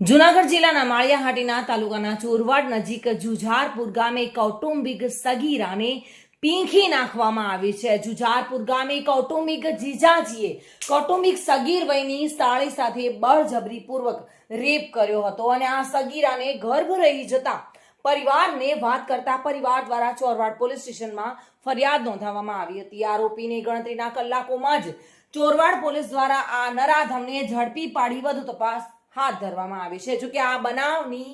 જુનાગઢ જિલ્લાના માળિયાહાટીના તાલુકાના ચોરવાડ નજીક જુઝારપુર ગામે કૌટુંબિક સગીરાને પીંખી નાખવામાં આવી છે. જુઝારપુર ગામે કૌટુંબિક જીજાજીએ કૌટુંબિક સગીર વયની સાળી સાથે બળજબરીપૂર્વક રેપ કર્યો હતો અને આ સગીરાને ગર્ભ રહી જતા પરિવારને વાત કરતા પરિવાર દ્વારા ચોરવાડ પોલીસ સ્ટેશનમાં ફરિયાદ નોંધાવવામાં આવી હતી. આરોપીને ગણતરીના કલાકોમાં જ ચોરવાડ પોલીસ દ્વારા આ નરાધમને ઝડપી પાડી વધુ તપાસ હાથ ધરવામાં આવી છે. જોકે આ બનાવની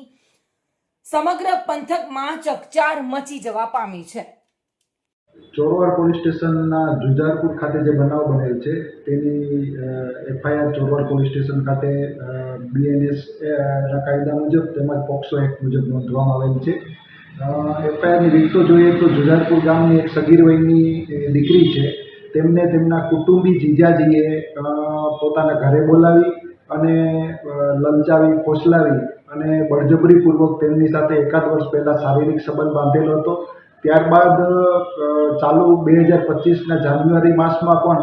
સમગ્ર પંથકમાં ચકચાર મચી જવા પામી છે. ચોરવાડ પોલીસ સ્ટેશનના જુજારપુર ખાતે જે બનાવ બનેલ છે, તેની એફઆઈઆર ચોરવાડ પોલીસ સ્ટેશન ખાતે બીએનએસ કાયદા મુજબ તેમજ પોક્સો એક્ટ મુજબ નોંધવામાં આવેલ છે. એફઆઈઆરની રીતો જોઈએ તો જુજારપુર ગામની એક સગીર વયની દીકરી છે. તેમને તેમના કુટુંબી જીજાજીએ પોતાના ઘરે બોલાવી અને લલચાવી ફોસલાવી અને બળજબરીપૂર્વક તેમની સાથે એકાદ વર્ષ પહેલાં શારીરિક સંબંધ બાંધેલો હતો. ત્યારબાદ ચાલુ બે હજાર પચીસના જાન્યુઆરી માસમાં પણ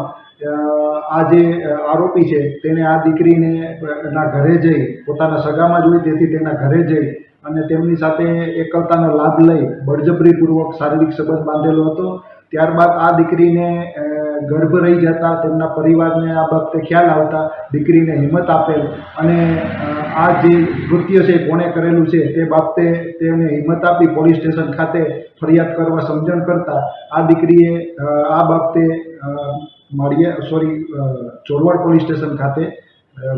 આ જે આરોપી છે તેને આ દીકરીને એના ઘરે જઈ, પોતાના સગામાં જ હોય તેથી તેના ઘરે જઈ અને તેમની સાથે એકલતાનો લાભ લઈ બળજબરીપૂર્વક શારીરિક સંબંધ બાંધેલો હતો. ત્યારબાદ આ દીકરીને ગર્ભ રહી જતા, તેમના પરિવારને આ બાબતે ખ્યાલ આવતા, દીકરીને હિંમત આપેલ અને આ જે કૃત્ય છે કોણે કરેલું છે તે બાબતે તેમને હિંમત આપી પોલીસ સ્ટેશન ખાતે ફરિયાદ કરવા સમજણ કરતા, આ દીકરીએ આ બાબતે Maliya, sorry Chorwad police station ખાતે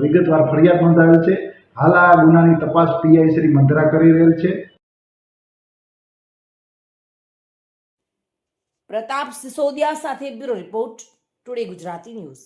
વિગતવાર ફરિયાદ નોંધાવેલ છે. હાલ આ ગુનાની તપાસ પીઆઈ શ્રી મંદરા કરી રહેલ છે. પ્રતાપ સિસોદિયા સાથે bureau report today Gujarati news.